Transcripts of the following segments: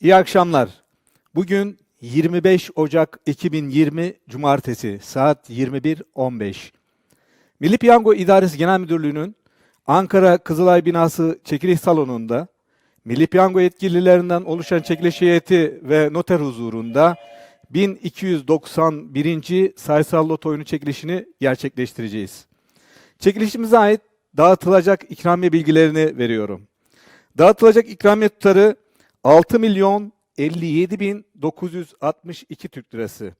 İyi akşamlar. Bugün 25 Ocak 2020 Cumartesi saat 21.15. Milli Piyango İdaresi Genel Müdürlüğü'nün Ankara Kızılay Binası çekiliş salonunda Milli Piyango yetkililerinden oluşan çekiliş heyeti ve noter huzurunda 1291. sayısal loto oyunu çekilişini gerçekleştireceğiz. Çekilişimize ait dağıtılacak ikramiye bilgilerini veriyorum. Dağıtılacak ikramiye tutarı 6 milyon 57 bin 962 Türk lirası.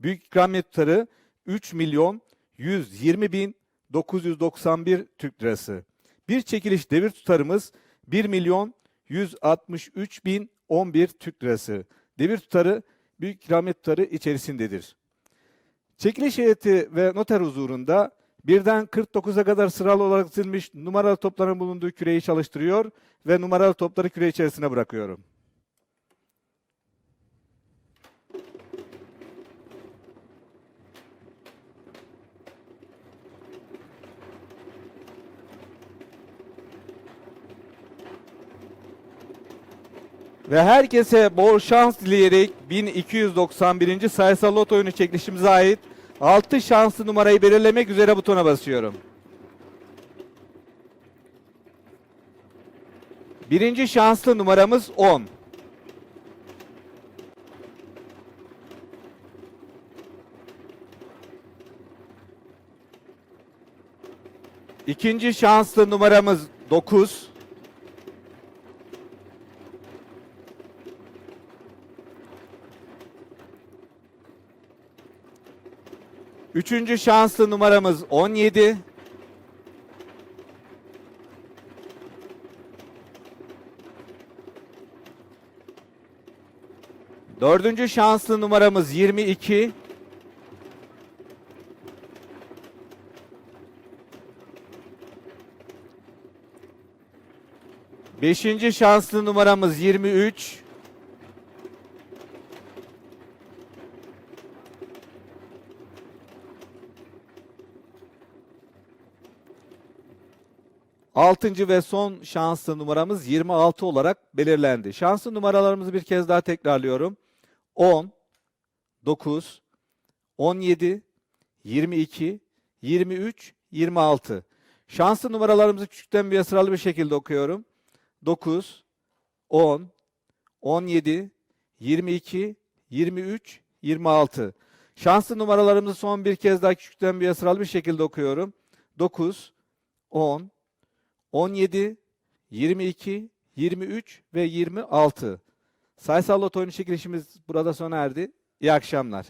Büyük ikramiye tutarı 3 milyon 120 bin 991 Türk lirası. Bir çekiliş devir tutarımız 1 milyon 163 bin 11 Türk lirası. Devir tutarı büyük ikramiye tutarı içerisindedir. Çekiliş heyeti ve noter huzurunda birden 49'a kadar sıralı olarak dizilmiş numaralı topların bulunduğu küreyi çalıştırıyor ve numaralı topları küre içerisine bırakıyorum. Ve herkese bol şans dileyerek 1291. sayısal lot oyunu çekilişimize ait 6 şanslı numarayı belirlemek üzere butona basıyorum. Birinci şanslı numaramız 10. İkinci şanslı numaramız 9. Üçüncü şanslı numaramız 17. Dördüncü şanslı numaramız 22. Beşinci şanslı numaramız 23. Altıncı ve son şanslı numaramız 26 olarak belirlendi. Şanslı numaralarımızı bir kez daha tekrarlıyorum. 10, 9, 17, 22, 23, 26. Şanslı numaralarımızı küçükten bir sıralı bir şekilde okuyorum. 9, 10, 17, 22, 23, 26. Şanslı numaralarımızı son bir kez daha küçükten bir sıralı bir şekilde okuyorum. 9, 10, 17, 22, 23 ve 26. Sayısal loto oyunu çekilişimiz burada sona erdi. İyi akşamlar.